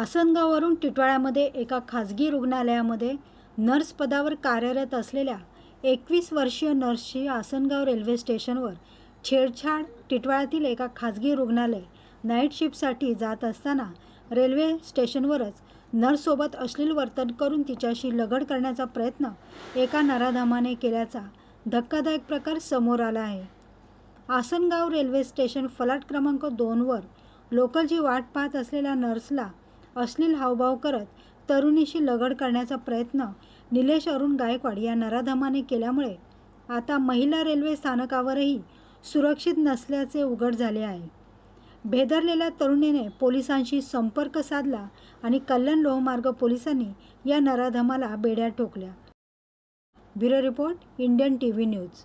आसनगाववरून टिटवाळ्यामध्ये एका खाजगी रुग्णालयामध्ये नर्स पदावर कार्यरत असलेल्या एकवीस वर्षीय नर्सची आसनगाव रेल्वे स्टेशनवर छेडछाड टिटवाळ्यातील एका खाजगी रुग्णालय नाईट शिफ्टसाठी जात असताना रेल्वे स्टेशनवरच नर्ससोबत अश्लील वर्तन करून तिच्याशी लगड करण्याचा प्रयत्न एका नराधमाने केल्याचा धक्कादायक प्रकार समोर आला आहे. आसनगाव रेल्वे स्टेशन फलाट क्रमांक दोनवर लोकलची वाट पाहत असलेल्या नर्सला अश्लील हावभाव करत तरुणीशी लगड करण्याचा प्रयत्न निलेश अरुण गायकवाड या नराधमाने केल्यामुळे आता महिला रेल्वे स्थानकावरही सुरक्षित नसल्याचे उघड झाले आहे. भेदरलेल्या तरुणीने पोलिसांशी संपर्क साधला आणि कल्याण लोहमार्ग पोलिसांनी या नराधमाला बेड्या ठोकल्या. Bureau report Indian T V news.